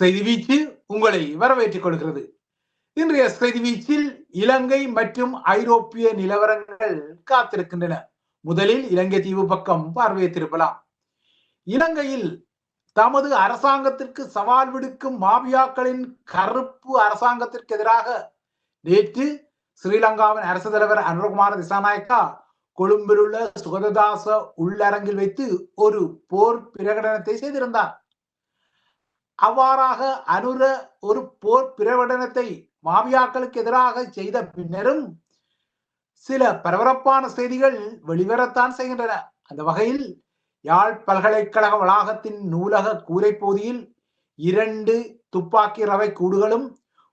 செய்தி வீச்சு உங்களை வரவேற்றுக் கொள்கிறது. இன்றைய செய்தி வீச்சில் இலங்கை மற்றும் ஐரோப்பிய நிலவரங்கள் காத்திருக்கின்றன. முதலில் இலங்கை தீவு பக்கம் பார்வையை இலங்கையில் தமது அரசாங்கத்திற்கு சவால் விடுக்கும் மாபியாக்களின் கருப்பு அரசாங்கத்திற்கு எதிராக நேற்று ஸ்ரீலங்காவின் அரசு தலைவர் அனுரகுமார திசாநாயக்கா கொழும்பில் உள்ள சுகததாச உள்ளரங்கில் வைத்து ஒரு போர் பிரகடனத்தை செய்திருந்தார். அவ்வாறாக அனுர ஒரு போர் பிரகடனத்தை மாவியாக்களுக்கு எதிராக செய்த பின்னரும் சில பரபரப்பான செய்திகள் வெளிவரத்தான் செய்கின்றன. அந்த வகையில் யாழ் பல்கலைக்கழக வளாகத்தின் நூலக கூரை பகுதியில் இரண்டு துப்பாக்கி ரவை கூடுகளும்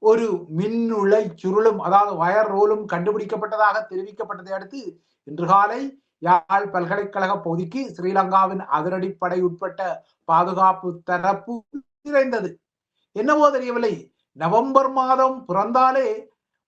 ஒரு மின் உலை சுருளும் அதாவது வயர் ரோலும் கண்டுபிடிக்கப்பட்டதாக தெரிவிக்கப்பட்டதை அடுத்து இன்று காலை யாழ் பல்கலைக்கழக பகுதிக்கு ஸ்ரீலங்காவின் அதிரடிப்படை உட்பட்ட பாதுகாப்பு தரப்பு நிறைந்தது என்னவோ தெரியவில்லை. நவம்பர் மாதம் பிறந்தாலே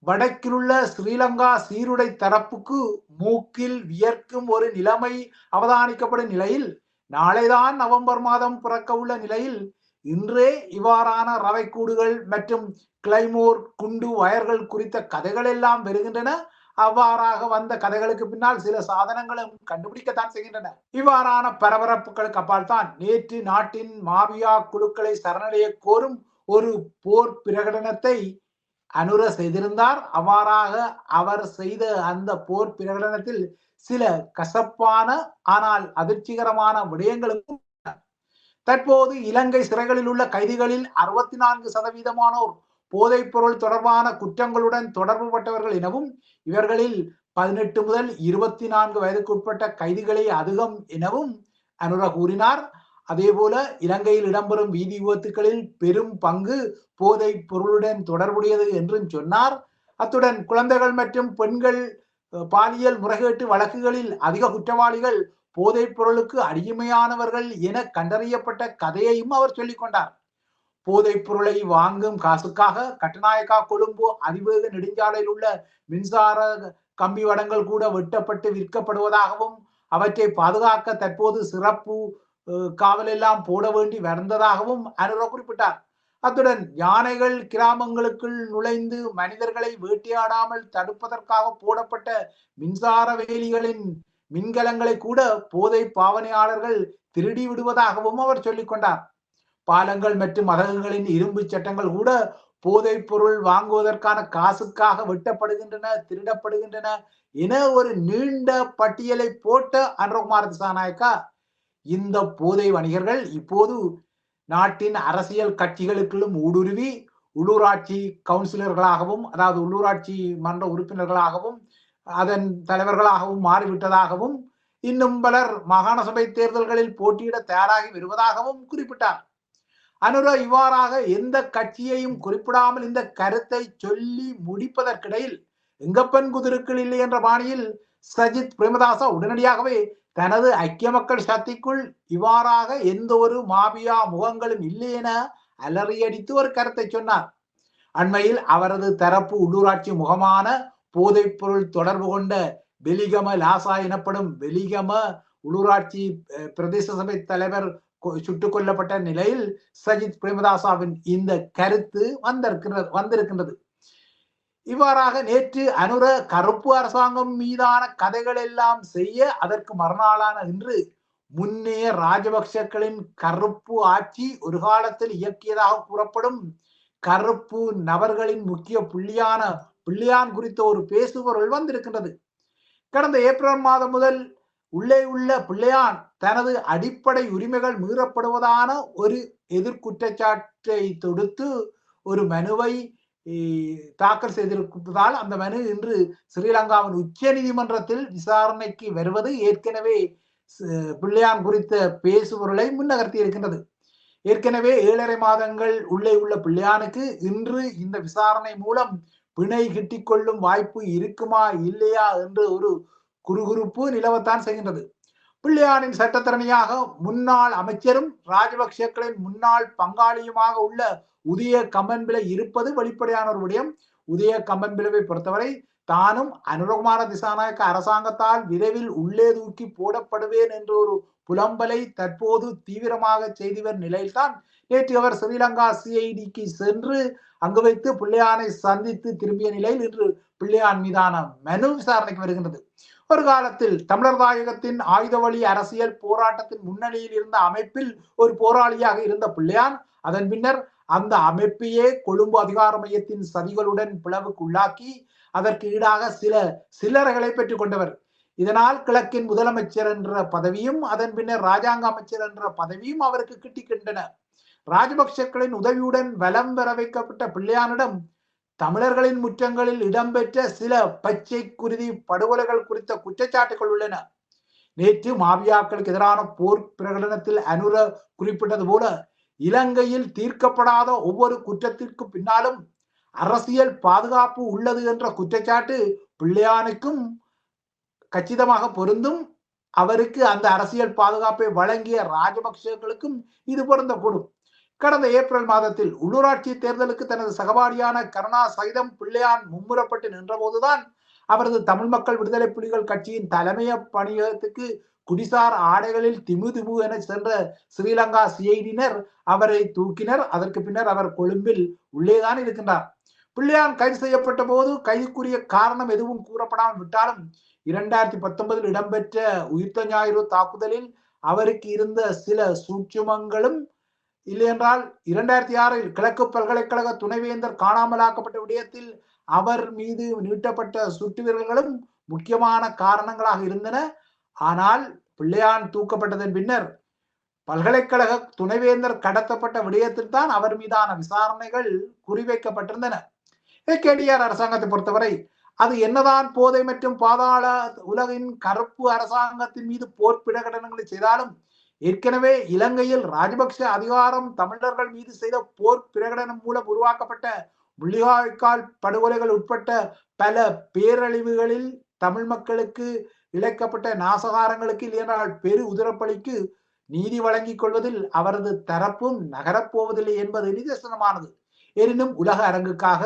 வடக்கிலுள்ள ஸ்ரீலங்கா சீருடை தரப்புக்கு மூக்கில் வியர்க்கும் ஒரு நிலைமை அவதானிக்கப்படும் நிலையில் நாளைதான் நவம்பர் மாதம் பிறக்க உள்ள நிலையில் இன்றே இவ்வாறான ரவைக்கூடுகள் மற்றும் கிளைமோர் குண்டு வயர்கள் குறித்த கதைகள் எல்லாம் வருகின்றன. அவ்வாறாக வந்த கதைகளுக்கு பின்னால் சில சாதனங்களும் கண்டுபிடிக்கத்தான் செய்கின்றன. இவ்வாறான பரபரப்புகளுக்கு அப்பால் தான் நேற்று நாட்டின் மாவியா குழுக்களை சரணடைய கோரும் ஒரு போர் பிரகடனத்தை அனுர செய்திருந்தார். அவ்வாறாக அவர் செய்த அந்த போர் பிரகடனத்தில் சில கசப்பான ஆனால் அதிர்ச்சிகரமான விடயங்களும் தற்போது இலங்கை சிறைகளில் உள்ள கைதிகளில் அறுபத்தி நான்கு சதவீதமானோர் போதைப் பொருள் தொடர்பான குற்றங்களுடன் தொடர்பு பட்டவர்கள் எனவும் இவர்களில் பதினெட்டு முதல் இருபத்தி நான்கு வயதுக்குட்பட்ட கைதிகளே அதிகம் எனவும் அனுரா கூறினார். அதேபோல இலங்கையில் இடம்பெறும் வீதி விபத்துகளில் பெரும் பங்கு போதை பொருளுடன் தொடர்புடையது என்றும் சொன்னார். அத்துடன் குழந்தைகள் மற்றும் பெண்கள் பாலியல் முறைகேட்டு வழக்குகளில் அதிக குற்றவாளிகள் போதைப் பொருளுக்கு அடிமையானவர்கள் என கண்டறியப்பட்ட கதையையும் அவர் சொல்லிக் கொண்டார். போதைப் பொருளை வாங்கும் காசுக்காக கட்டுநாயக்கா கொழும்பு அதிவேக நெடுஞ்சாலையில் உள்ள மின்சார கம்பி வடங்கள் கூட வெட்டப்பட்டு விற்கப்படுவதாகவும் அவற்றை பாதுகாக்க தற்போது சிறப்பு காவல் எல்லாம் போட வேண்டி வந்ததாகவும் அனுர குறிப்பிட்டார். அத்துடன் யானைகள் கிராமங்களுக்குள் நுழைந்து மனிதர்களை வேட்டையாடாமல் தடுப்பதற்காக போடப்பட்ட மின்சார வேலிகளின் மின்கலங்களை கூட போதை பாவனையாளர்கள் திருடி விடுவதாகவும் அவர் சொல்லிக் கொண்டார் பாலங்கள் மற்றும் மதகுகளின் இரும்பு சட்டங்கள் கூட போதைப் பொருள் வாங்குவதற்கான காசுக்காக வெட்டப்படுகின்றன திருடப்படுகின்றன என ஒரு நீண்ட பட்டியலை போட்ட அன்றகுமார் திசாநாயக்கா இந்த போதை வணிகர்கள் இப்போது நாட்டின் அரசியல் கட்சிகளுக்குள்ளும் ஊடுருவி உள்ளூராட்சி கவுன்சிலர்களாகவும் அதாவது உள்ளூராட்சி மன்ற உறுப்பினர்களாகவும் அதன் தலைவர்களாகவும் மாறிவிட்டதாகவும் இன்னும் பலர் மாகாண சபை தேர்தல்களில் போட்டியிட தயாராகி வருவதாகவும் குறிப்பிட்டார். அனுர இவ்வாறாக எந்த கட்சியையும் குறிப்பிடாமல் இந்த கருத்தை சொல்லி முடிப்பதற்கிடையில் எங்கப்பன் குதிருக்கள் இல்லை என்ற பாணியில் சஜித் பிரேமதாசா உடனடியாகவே தனது ஐக்கிய மக்கள் சக்திக்குள் இவ்வாறாக எந்த ஒரு மாபியா முகங்களும் இல்லை என அலறியடித்து ஒரு கருத்தை சொன்னார். அண்மையில் அவரது தரப்பு உள்ளூராட்சி முகமான போதைப்பொருள் தொடர்பு கொண்ட வெலிகம லாசா எனப்படும் வெலிகம உள்ளூராட்சி பிரதேச சபை தலைவர் சுட்டுக் கொல்லப்பட்ட நிலையில் சஜித் பிரேமதாசாவின் இந்த கருத்து வந்திருக்கிறது வந்திருக்கின்றது. இவ்வாறாக நேற்று அனுர கருப்பு அரசாங்கம் மீதான கதைகள் எல்லாம் செய்ய அதற்கு மறுநாளான இன்று முன்னே ராஜபக்சக்களின் கருப்பு ஆட்சி ஒரு காலத்தில் இயக்கியதாக கூறப்படும் கருப்பு நபர்களின் முக்கிய புள்ளியான பிள்ளையான் குறித்த ஒரு பேசுபொருள் வந்திருக்கின்றது. கடந்த ஏப்ரல் மாதம் முதல் உள்ளே உள்ள பிள்ளையான் தனது அடிப்படை உரிமைகள் மீறப்படுவதான ஒரு எதிர்குற்றச்சாட்டை தொடுத்து ஒரு மனுவை தாக்கல் செய்திருப்பதால் அந்த மனு இன்று ஸ்ரீலங்காவின் உச்ச நீதிமன்றத்தில் விசாரணைக்கு வருவது ஏற்கனவே பிள்ளையான் குறித்த பேசுபொருளை முன்னகர்த்தி இருக்கின்றது. ஏற்கனவே ஏழரை மாதங்கள் உள்ளே உள்ள பிள்ளையானுக்கு இன்று இந்த விசாரணை மூலம் பிணை கிட்டிக்கொள்ளும் வாய்ப்பு இருக்குமா இல்லையா என்று ஒரு குறுகுறுப்பு நிலவத்தான் செய்கின்றது. பிள்ளையானின் சட்டத்தரணியாக முன்னாள் அமைச்சரும் ராஜபக்சேக்களின் முன்னாள் பங்காளியுமாக உள்ள உதய கம்பன்பிலை இருப்பது வெளிப்படையான ஒரு விடயம். உதய கம்பன்பிலவை பொறுத்தவரை தானும் அனுரகுமார திசாநாயக்க அரசாங்கத்தால் விரைவில் உள்ளே தூக்கி போடப்படுவேன் என்ற ஒரு புலம்பலை தற்போது தீவிரமாக செய்திவர் நிலையில்தான் நேற்று அவர் ஸ்ரீலங்கா சிஐடிக்கு சென்று அங்கு வைத்து பிள்ளையானை சந்தித்து திரும்பிய நிலையில் இன்று பிள்ளையான் மீதான மனு விசாரணைக்கு வருகின்றது. ஒரு காலத்தில் தமிழர் தாயகத்தின் ஆயுத வழி அரசியல் போராட்டத்தின் முன்னணியில் இருந்த அமைப்பில் ஒரு போராளியாக இருந்த பிள்ளையான் அதன் பின்னர் அந்த அமைப்பையே கொழும்பு அதிகார மையத்தின் சதிகளுடன் பிளவுக்குள்ளாக்கி அதற்கு ஈடாக சில சில்லறைகளை பெற்றுக் கொண்டவர். இதனால் கிழக்கின் முதலமைச்சர் என்ற பதவியும் அதன் பின்னர் ராஜாங்க அமைச்சர் என்ற பதவியும் அவருக்கு கிட்டிக்கின்றன ராஜபக்சக்களின் உதவியுடன் வலம் பெற வைக்கப்பட்ட பிள்ளையானிடம் தமிழர்களின் முற்றங்களில் இடம்பெற்ற சில பச்சை குருதி படுகொலைகள் குறித்த குற்றச்சாட்டுகள் உள்ளன. நேற்று மாவியாக்களுக்கு எதிரான போர் பிரகடனத்தில் அனுர குறிப்பிட்டது போல இலங்கையில் தீர்க்கப்படாத ஒவ்வொரு குற்றத்திற்கு பின்னாலும் அரசியல் பாதுகாப்பு உள்ளது என்ற குற்றச்சாட்டு பிள்ளையானுக்கும் கச்சிதமாக பொருந்தும். அவருக்கு அந்த அரசியல் பாதுகாப்பை வழங்கிய ராஜபக்சேக்களுக்கும் இது பொருந்தக்கூடும். கடந்த ஏப்ரல் மாதத்தில் உள்ளூராட்சி தேர்தலுக்கு தனது சகவாடியான கருணா சகிதம் பிள்ளையான் மும்முரப்பட்டு நின்றபோதுதான் அவரது தமிழ் மக்கள் விடுதலை புலிகள் கட்சியின் தலைமைய பணியகத்துக்கு குடிசார் ஆடைகளில் திமு திமு என சென்ற ஸ்ரீலங்கா சிஐடியினர் அவரை தூக்கினர். அதற்கு பின்னர் அவர் கொழும்பில் உள்ளேதான் இருக்கின்றார். பிள்ளையான் கைது செய்யப்பட்ட போது கைதுக்குரிய காரணம் எதுவும் கூறப்படாமல் விட்டாலும் இரண்டாயிரத்தி பத்தொன்பதில் இடம்பெற்ற உயிர்த்த ஞாயிறு தாக்குதலில் அவருக்கு இருந்த சில சூட்சுமங்களும் இல்லையென்றால் இரண்டாயிரத்தி ஆறில் கிழக்கு பல்கலைக்கழக துணைவேந்தர் காணாமலாக்கப்பட்ட விடயத்தில் அவர் மீது நீட்டப்பட்ட சுட்டுவீரர்களும் முக்கியமான காரணங்களாக இருந்தன. ஆனால் பிள்ளையான் தூக்கப்பட்டதன் பின்னர் பல்கலைக்கழக துணைவேந்தர் கடத்தப்பட்ட விடயத்தில் தான் அவர் மீதான விசாரணைகள் குறிவைக்கப்பட்டிருந்தன. கேடிஆர் அரசாங்கத்தை பொறுத்தவரை அது என்னதான் போதை மற்றும் பாதாள உலகின் கருப்பு அரசாங்கத்தின் மீது போர் பிரகடனங்களை செய்தாலும் ஏற்கனவே இலங்கையில் ராஜபக்ஷ அதிகாரம் தமிழர்கள் மீது செய்த போர் பிரகடனம் மூலம் உருவாக்கப்பட்ட முள்ளிவாய்க்கால் படுகொலைகள் உட்பட்ட பல பேரழிவுகளில் தமிழ் மக்களுக்கு இழைக்கப்பட்ட நாசகாரங்களுக்கு இல்லையென்றால் பெரு உதிரப்பலிக்கு நீதி வழங்கிக் கொள்வதில் அவரது தரப்பும் நகரப்போவதில்லை என்பது நிதர்சனமானது. எனினும் உலக அரங்குக்காக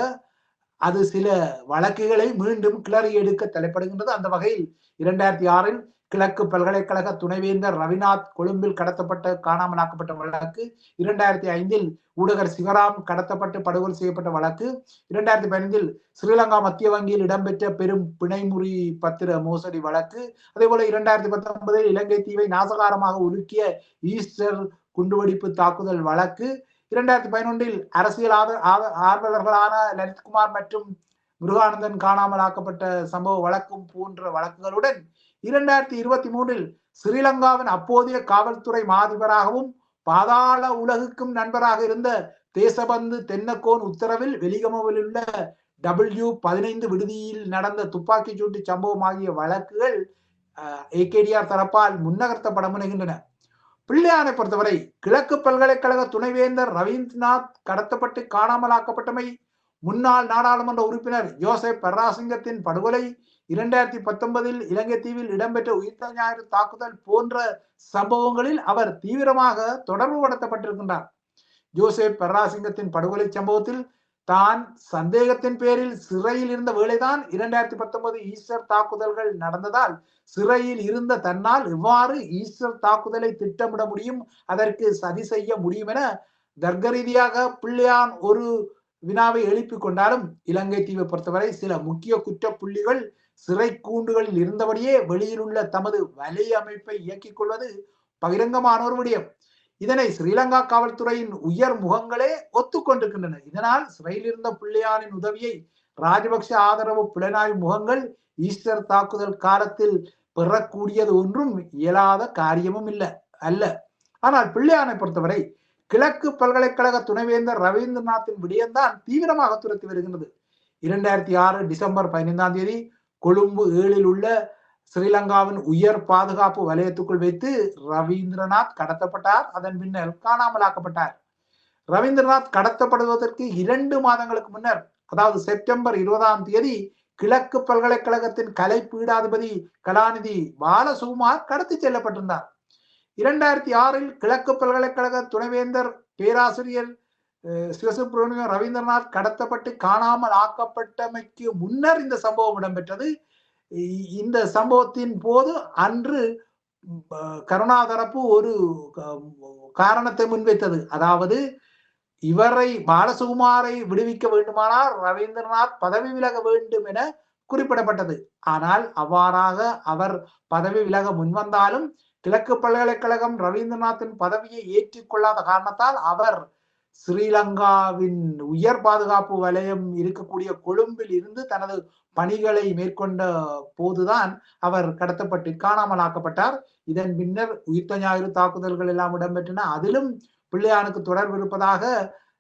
அது சில வழக்குகளை மீண்டும் கிளறி எடுக்க தலைப்படுகின்றது. அந்த வகையில் இரண்டாயிரத்தி ஆறில் கிழக்கு பல்கலைக்கழக துணைவேந்தர் ரவிநாத் கொழும்பில் கடத்தப்பட்ட காணாமலாக்கப்பட்ட வழக்கு. இரண்டாயிரத்தி ஐந்தில் ஊடகர் சிவராம் கடத்தப்பட்டு படுகொலை செய்யப்பட்ட வழக்கு. இரண்டாயிரத்தி பதினைந்தில் ஸ்ரீலங்கா மத்திய வங்கியில் இடம்பெற்ற பெரும் பிணைமுறி பத்திர மோசடி வழக்கு. அதே போல இரண்டாயிரத்தி பத்தொன்பதில் இலங்கை தீவை நாசகாரமாக உலுக்கிய ஈஸ்டர் குண்டுவெடிப்பு தாக்குதல் வழக்கு. இரண்டாயிரத்தி பதினொன்றில் அரசியல் ஆர்வலர்களான லலித்குமார் மற்றும் முருகானந்தன் காணாமல் ஆக்கப்பட்ட சம்பவ வழக்கும் போன்ற வழக்குகளுடன் இரண்டாயிரத்தி இருபத்தி மூன்றில் ஸ்ரீலங்காவின் அப்போதைய காவல்துறை மாதிபராகவும் பாதாள உலகுக்கும் நண்பராக இருந்த தேசபந்து தென்னக்கோன் உத்தரவில் வெளிகமவில் உள்ள டபிள்யூ பதினைந்து விடுதியில் நடந்த துப்பாக்கி சூட்டு சம்பவம் ஆகிய வழக்குகள் ஏகேடிஆர் தரப்பால் முன்னகர்த்தப்பட முனைகின்றன. பிள்ளையானை பொறுத்தவரை கிழக்கு பல்கலைக்கழக துணைவேந்தர் ரவீந்திரநாத் கடத்தப்பட்டு காணாமலாக்கப்பட்டமை முன்னாள் நாடாளுமன்ற உறுப்பினர் ஜோசப் பெர்ராசிங்கத்தின் படுகொலை இரண்டாயிரத்தி பத்தொன்பதில் இலங்கை தீவில் இடம்பெற்ற உயிர்த்த ஞாயிறு தாக்குதல் போன்ற சம்பவங்களில் அவர் தீவிரமாக தொடர்பு படுத்தப்பட்டிருக்கின்றார். ஜோசப் பர்ராசிங்கத்தின் படுகொலை சம்பவத்தில் தான் சந்தேகத்தின் பேரில் சிறையில் இருந்த வேளைதான் இரண்டாயிரத்தி பத்தொன்பது ஈஸ்டர் தாக்குதல்கள் நடந்ததால் சிறையில் இருந்த தன்னால் எவ்வாறு ஈஸ்டர் தாக்குதலை திட்டமிட முடியும் அதற்கு சதி செய்ய முடியும் என தர்க்க ரீதியாக பிள்ளையான் ஒரு வினாவை எழுப்பிக் கொண்டாலும் இலங்கை தீவை பொறுத்தவரை சில முக்கிய குற்ற புள்ளிகள் சிறை கூண்டுகளில் இருந்தபடியே வெளியில் உள்ள தமது வலை அமைப்பை இயக்கிக் கொள்வது பகிரங்கமான ஒரு விடயம். இதனை ஸ்ரீலங்கா காவல்துறையின் உயர் முகங்களே ஒத்துக்கொண்டிருக்கின்றன. இதனால் சிறையில் இருந்த பிள்ளையானின் உதவியை ராஜபக்ஷ ஆதரவு புலனாய்வு முகங்கள் ஈஸ்டர் தாக்குதல் காலத்தில் பெறக்கூடியது ஒன்றும் இயலாத காரியமும் இல்லை அல்ல. ஆனால் பிள்ளையானை பொறுத்தவரை கிழக்கு பல்கலைக்கழக துணைவேந்தர் ரவீந்திரநாத்தின் விடயம்தான் தீவிரமாக துரத்தி வருகின்றது. இரண்டாயிரத்தி ஆறு டிசம்பர் பதினைந்தாம் தேதி கொழும்பு ஏழில் உள்ள ஸ்ரீலங்காவின் உயர் பாதுகாப்பு வலயத்துக்குள் வைத்து ரவீந்திரநாத் கடத்தப்பட்டார். அதன் பின்னர் காணாமலாக்கப்பட்டார். ரவீந்திரநாத் கடத்தப்படுவதற்கு இரண்டு மாதங்களுக்கு முன்னர் அதாவது செப்டம்பர் இருபதாம் தேதி கிழக்கு பல்கலைக்கழகத்தின் கலை பீடாதிபதி கலாநிதி பாலசுகுமார் கடத்தி செல்லப்பட்டிருந்தார். இரண்டாயிரத்தி ஆறில் கிழக்கு பல்கலைக்கழக துணைவேந்தர் பேராசிரியர் சிவசுப்ரமணியம் ரவீந்திரநாத் கடத்தப்பட்டு காணாமல் ஆக்கப்பட்டமைக்கு முன்னர் இந்த சம்பவம் இடம்பெற்றது. இந்த சம்பவத்தின் போது அன்று கருணா தரப்பு ஒரு காரணத்தை முன்வைத்தது. அதாவது இவரை பாலசுகுமாரை விடுவிக்க வேண்டுமானால் ரவீந்திரநாத் பதவி விலக வேண்டும் என குறிப்பிடப்பட்டது. ஆனால் அவ்வாறாக அவர் பதவி விலக முன்வந்தாலும் கிழக்கு பல்கலைக்கழகம் ரவீந்திரநாத்தின் பதவியை ஏற்றுக்கொள்ளாத காரணத்தால் அவர் ஸ்ரீலங்காவின் உயர் பாதுகாப்பு வலயம் இருக்கக்கூடிய கொழும்பில் இருந்து தனது பணிகளை மேற்கொண்ட போதுதான் அவர் கடத்தப்பட்டு காணாமல் ஆக்கப்பட்டார். இதன் பின்னர் உயிர்த்த ஞாயிறு தாக்குதல்கள் எல்லாம் இடம்பெற்றன. அதிலும் பிள்ளையானுக்கு தொடர்பு இருப்பதாக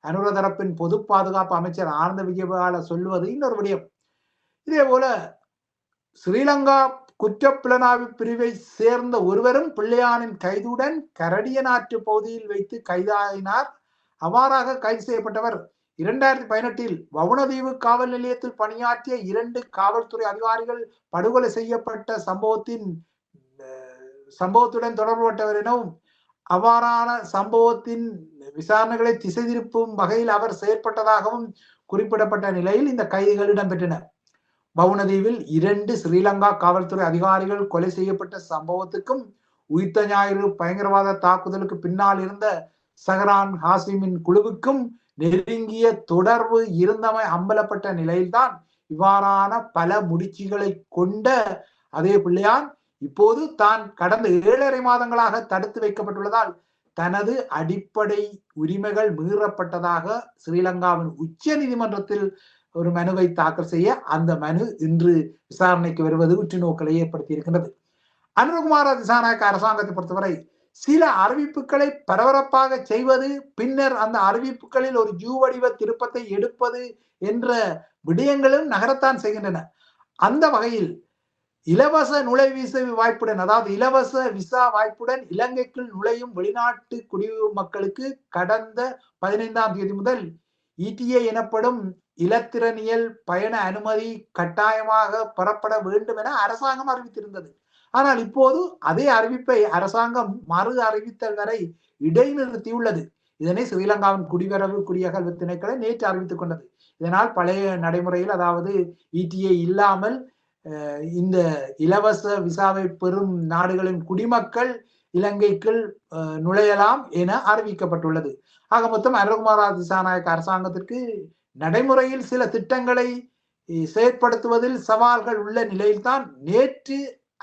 அனுர தரப்பின் பொது பாதுகாப்பு அமைச்சர் ஆனந்த விஜயபால சொல்லுவது இன்னொரு விடயம். இதே போல ஸ்ரீலங்கா குற்றப்புலனாய்வு பிரிவை சேர்ந்த ஒருவரும் பிள்ளையானின் கைதுடன் கரடியநாற்று பகுதியில் வைத்து கைதாயினார். அவ்வாறாக கைது செய்யப்பட்டவர். இரண்டாயிரத்தி பதினெட்டில் வவுனதீவு காவல் நிலையத்தில் பணியாற்றிய இரண்டு காவல்துறை அதிகாரிகள் படுகொலை செய்யப்பட்ட சம்பவத்தின் சம்பவத்துடன் தொடர்புபட்டவர் எனவும் அவ்வாறான சம்பவத்தின் விசாரணைகளை திசை திருப்பும் வகையில் அவர் செயற்பட்டதாகவும் குறிப்பிடப்பட்ட நிலையில் இந்த கைதுகள் இடம்பெற்றன வவுணதீவில் இரண்டு ஸ்ரீலங்கா காவல்துறை அதிகாரிகள் கொலை செய்யப்பட்ட சம்பவத்துக்கும் உயிர்த்த ஞாயிறு பயங்கரவாத தாக்குதலுக்கு பின்னால் இருந்த சஹரான் ஹாசிமின் குழுவுக்கும் நெருங்கிய தொடர்பு இருந்தமை அம்பலப்பட்ட நிலையில்தான் இவ்வாறான பல முடிச்சுகளை கொண்ட அதே பிள்ளையான் இப்போது தான் கடந்த ஏழரை மாதங்களாக தடுத்து வைக்கப்பட்டுள்ளதால் தனது அடிப்படை உரிமைகள் மீறப்பட்டதாக ஸ்ரீலங்காவின் உச்ச நீதிமன்றத்தில் ஒரு மனுவை தாக்கல் செய்ய அந்த மனு இன்று விசாரணைக்கு வருவது உற்று நோக்கலை ஏற்படுத்தி இருக்கின்றது அனுரகுமார திசாநாயக்க அரசாங்கத்தை பொறுத்தவரை சில அறிவிப்புகளை பரபரப்பாக செய்வது பின்னர் அந்த அறிவிப்புகளில் ஒரு ஜூ வடிவ திருப்பத்தை எடுப்பது என்ற விடயங்களும் நகரத்தான் செய்கின்றன. அந்த வகையில் இலவச நுழைவீச வாய்ப்புடன் அதாவது இலவச விசா வாய்ப்புடன் இலங்கைக்குள் நுழையும் வெளிநாட்டு குடிமக்களுக்கு கடந்த பதினைந்தாம் தேதி முதல் இடிஏ எனப்படும் இலத்திரனியல் பயண அனுமதி கட்டாயமாக பெறப்பட வேண்டும் என அரசாங்கம் அறிவித்திருந்தது. ஆனால் இப்போது அதே அறிவிப்பை அரசாங்கம் மறு அறிவித்தல் வரை இடைநிறுத்தியுள்ளது. இதனை ஸ்ரீலங்காவின் குடிவரவு குடியகல்வு திணைக்களை நேற்று அறிவித்துக் கொண்டது. இதனால் பழைய நடைமுறையில் அதாவது இடிஏ இல்லாமல் இந்த இலவச விசாவை பெறும் நாடுகளின் குடிமக்கள் இலங்கைக்குள் நுழையலாம் என அறிவிக்கப்பட்டுள்ளது. ஆக மொத்தம் அருகுமாரா திசாநாயக்க அரசாங்கத்திற்கு நடைமுறையில் சில திட்டங்களை செயற்படுத்துவதில் சவால்கள் உள்ள நிலையில்தான் நேற்று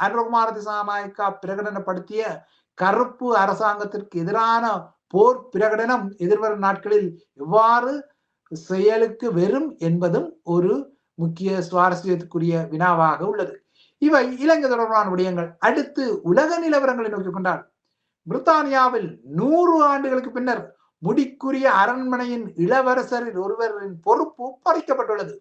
அருகுமார திசாநாயக்கா பிரகடனப்படுத்திய கருப்பு அரசாங்கத்திற்கு எதிரான போர் பிரகடனம் எதிர்வரும் நாட்களில் எவ்வாறு செயலுக்கு வெறும் என்பதும் ஒரு முக்கிய சுவாரஸ்யத்துக்குரிய வினாவாக உள்ளது. இவை இலங்கை தொடர்பான விடயங்கள். அடுத்து உலக நிலவரங்களை நோக்கிக் கொண்டால் பிரித்தானியாவில் நூறு ஆண்டுகளுக்கு பின்னர் முடிக்குரிய அரண்மனையின் இளவரசரின் ஒருவரின் பொறுப்பு பறிக்கப்பட்டுள்ளது.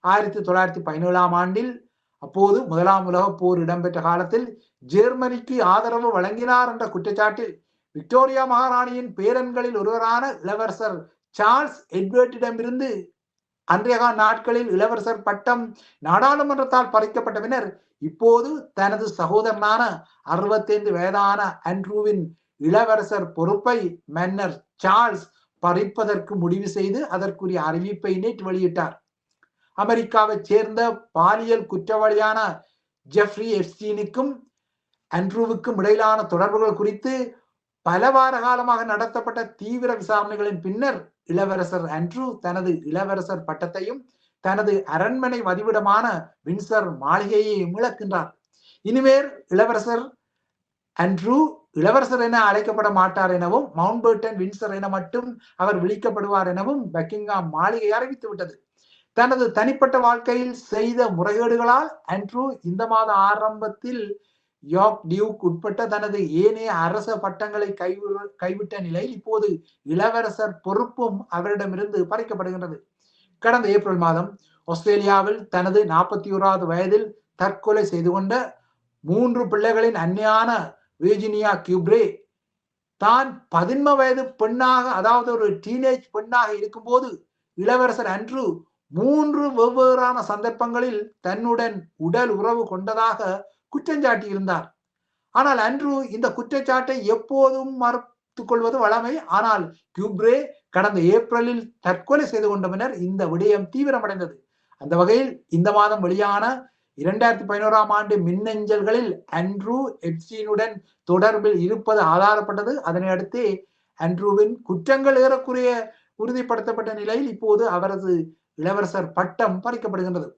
ஆயிரத்தி தொள்ளாயிரத்தி பதினேழாம் ஆண்டில் அப்போது முதலாம் உலக போர் இடம்பெற்ற காலத்தில் ஜெர்மனிக்கு ஆதரவு வழங்கினார் என்ற குற்றச்சாட்டில் விக்டோரியா மகாராணியின் பேரன்களில் ஒருவரான இளவரசர் சார்ல்ஸ் எட்வர்டிடமிருந்து அன்றைய நாட்களில் இளவரசர் பட்டம் நாடாளுமன்றத்தால் பறிக்கப்பட்ட பின்னர் இப்போது தனது சகோதரனான அறுபத்தைந்து வயதான அண்ட்ரூவின் இளவரசர் பொறுப்பை மன்னர் சார்ல்ஸ் பறிப்பதற்கு முடிவு செய்து அதற்குரிய அறிவிப்பை நேற்று வெளியிட்டார். அமெரிக்காவை சேர்ந்த பாலியல் குற்றவாளியான ஜெஃப்ரி எப்ஸ்டீனுக்கும் அண்ட்ரூவுக்கும் இடையிலான தொடர்புகள் குறித்து பல வார காலமாக நடத்தப்பட்ட தீவிர விசாரணைகளின் பின்னர் இளவரசர் அண்ட்ரூ தனது இளவரசர் பட்டத்தையும் தனது அரண்மனை வதிவிடமான வின்சர் மாளிகையை இழக்கின்றார். இனிமேல் இளவரசர் அண்ட்ரூ இளவரசர் என அழைக்கப்பட மாட்டார் எனவும் மவுண்ட் பேர்டன் வின்சர் என மட்டும் அவர் விழிக்கப்படுவார் எனவும் பக்கிங்காம் மாளிகை அறிவித்து விட்டது தனது தனிப்பட்ட வாழ்க்கையில் செய்த முறைகேடுகளால் அண்ட்ரூ இந்த மாத ஆரம்பத்தில் யாக் டியூக் உட்பட்ட தனது ஏனைய அரச பட்டங்களை கைவி கைவிட்ட நிலையில் இப்போது இளவரசர் பொறுப்பும் அவரிடமிருந்து பறிக்கப்படுகின்றது. கடந்த ஏப்ரல் மாதம் ஆஸ்திரேலியாவில் தனது நாற்பத்தி ஓராவது வயதில் தற்கொலை செய்து கொண்ட மூன்று பிள்ளைகளின் அன்னையான வேஜினியா கியூப்ரே தான் பதின்ம வயது பெண்ணாக அதாவது ஒரு டீனேஜ் பெண்ணாக இருக்கும்போது இளவரசர் அன்று மூன்று வெவ்வேறான சந்தர்ப்பங்களில் தன்னுடன் உடல் உறவு கொண்டதாக குற்றஞ்சாட்டி இருந்தார். ஆனால் அன்று இந்த குற்றச்சாட்டை எப்போதும் மறுத்து கொள்வது வளமை ஆனால் கியூப்ரே கடந்த ஏப்ரலில் தற்கொலை செய்து கொண்ட பின்னர் இந்த விடயம் தீவிரமடைந்தது. அந்த வகையில் இந்த மாதம் வெளியான இரண்டாயிரத்தி பதினோராம் ஆண்டு மின்னஞ்சல்களில் அண்ட்ரூ எப்ஸ்டீனுடன் தொடர்பில் இருப்பது ஆதாரப்பட்டது. அதனை அடுத்து அண்ட்ரூவின் குற்றங்கள் ஏறக்குறைய உறுதிப்படுத்தப்பட்ட நிலையில் இப்போது அவரது இளவரசர் பட்டம் பறிக்கப்படுகின்றது.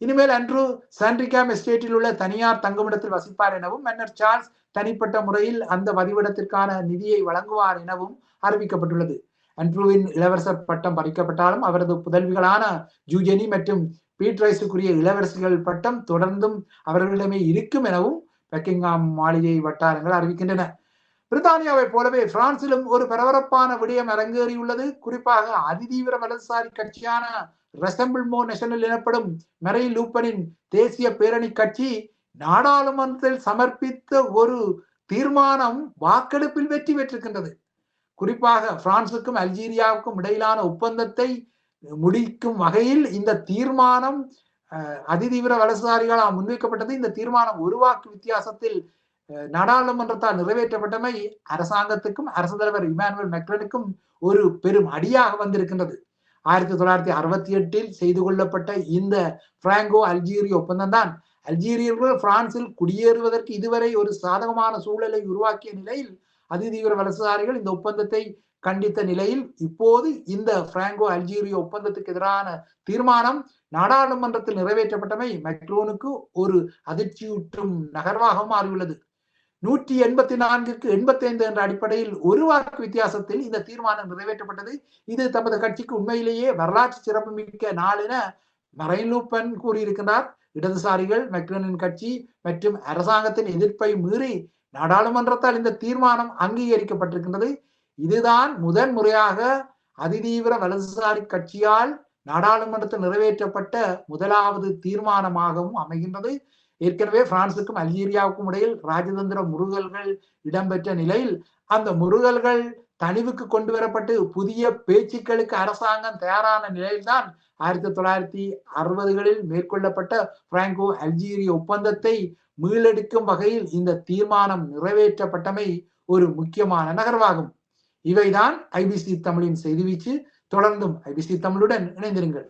இனிமேல் அன்று சாண்ட்ரிகாம் எஸ்டேட்டில் உள்ள தனியார் தங்குமிடத்தில் வசிப்பார் எனவும் மன்னர் சார்ல்ஸ் தனிப்பட்ட முறையில் அந்த பதிவிடத்திற்கான நிதியை வழங்குவார் எனவும் அறிவிக்கப்பட்டுள்ளது. அன்ட்ரூவின் இளவரசர் பட்டம் பறிக்கப்பட்டாலும் அவரது புதல்விகளான ஜூஜெனி மற்றும் பீட்ரைஸுக்குரிய இளவரசிகள் பட்டம் தொடர்ந்தும் அவர்களிடமே இருக்கும் எனவும் பெக்கிங்காம் மாளிகை வட்டாரங்கள் அறிவிக்கின்றன. பிரித்தானியாவை போலவே பிரான்சிலும் ஒரு பரபரப்பான விடயம் அரங்கேறியுள்ளது. குறிப்பாக அதிதீவிர வலதுசாரி கட்சியான ரெசம்பிள்மோ நேஷனல் எனப்படும் மெரை லூப்பனின் தேசிய பேரணி கட்சி நாடாளுமன்றத்தில் சமர்ப்பித்த ஒரு தீர்மானம் வாக்கெடுப்பில் வெற்றி பெற்றிருக்கின்றது. குறிப்பாக பிரான்சுக்கும் அல்ஜீரியாவுக்கும் இடையிலான ஒப்பந்தத்தை முடிக்கும் வகையில் இந்த தீர்மானம் அதிதீவிர வலதுசாரிகளால் முன்வைக்கப்பட்டது. இந்த தீர்மானம் ஒரு வாக்கு வித்தியாசத்தில் நாடாளுமன்றத்தால் நிறைவேற்றப்பட்டமை அரசாங்கத்துக்கும் அரசு தலைவர் இமானுவல் மெக்ரனுக்கும் ஒரு பெரும் அடியாக வந்திருக்கின்றது. ஆயிரத்தி தொள்ளாயிரத்தி அறுபத்தி எட்டில் செய்து கொள்ளப்பட்ட இந்த பிராங்கோ அல்ஜீரிய ஒப்பந்தம் தான் அல்ஜீரியர்கள் பிரான்சில் குடியேறுவதற்கு இதுவரை ஒரு சாதகமான சூழலை உருவாக்கிய நிலையில் அதிதீவிர வலசுதாரிகள் இந்த ஒப்பந்தத்தை கண்டித்த நிலையில் இப்போது இந்த பிராங்கோ அல்ஜீரிய ஒப்பந்தத்துக்கு எதிரான தீர்மானம் நாடாளுமன்றத்தில் நிறைவேற்றப்பட்டமை மெக்ரோனுக்கு ஒரு அதிர்ச்சியூட்டும் நகர்வாக மாறியுள்ளது. நூற்றி எண்பத்தி நான்குக்கு எண்பத்தி ஐந்து என்ற அடிப்படையில் ஒரு வாக்கு வித்தியாசத்தில் இந்த தீர்மானம் நிறைவேற்றப்பட்டது. இது தமது கட்சிக்கு உண்மையிலேயே வரலாற்று சிறப்புமிக்க நாள் என மறைலூப்பன் கூறியிருக்கிறார் இடதுசாரிகள் மெக்ரனின் கட்சி மற்றும் அரசாங்கத்தின் எதிர்ப்பை மீறி நாடாளுமன்றத்தால் இந்த தீர்மானம் அங்கீகரிக்கப்பட்டிருக்கின்றது. இதுதான் முதன் முறையாக அதிதீவிர வலதுசாரி கட்சியால் நாடாளுமன்றத்தில் நிறைவேற்றப்பட்ட முதலாவது தீர்மானமாகவும் அமைகின்றது. ஏற்கனவே பிரான்சுக்கும் அல்ஜீரியாவுக்கும் இடையில் ராஜதந்திர முருகல்கள் இடம்பெற்ற நிலையில் அந்த முருகல்கள் தனிவுக்கு கொண்டு வரப்பட்டு புதிய பேச்சுக்களுக்கு அரசாங்கம் தயாரான நிலையில்தான் ஆயிரத்தி தொள்ளாயிரத்தி அறுபதுகளில் மேற்கொள்ளப்பட்ட பிராங்கோ அல்ஜீரிய ஒப்பந்தத்தை மீளெடுக்கும் வகையில் இந்த தீர்மானம் நிறைவேற்றப்பட்டமை ஒரு முக்கியமான நகர்வாகும். இவைதான் ஐபிசி தமிழின் செய்தி வீச்சு. தொடர்ந்தும் ஐபிசி தமிழுடன் இணைந்திருங்கள்.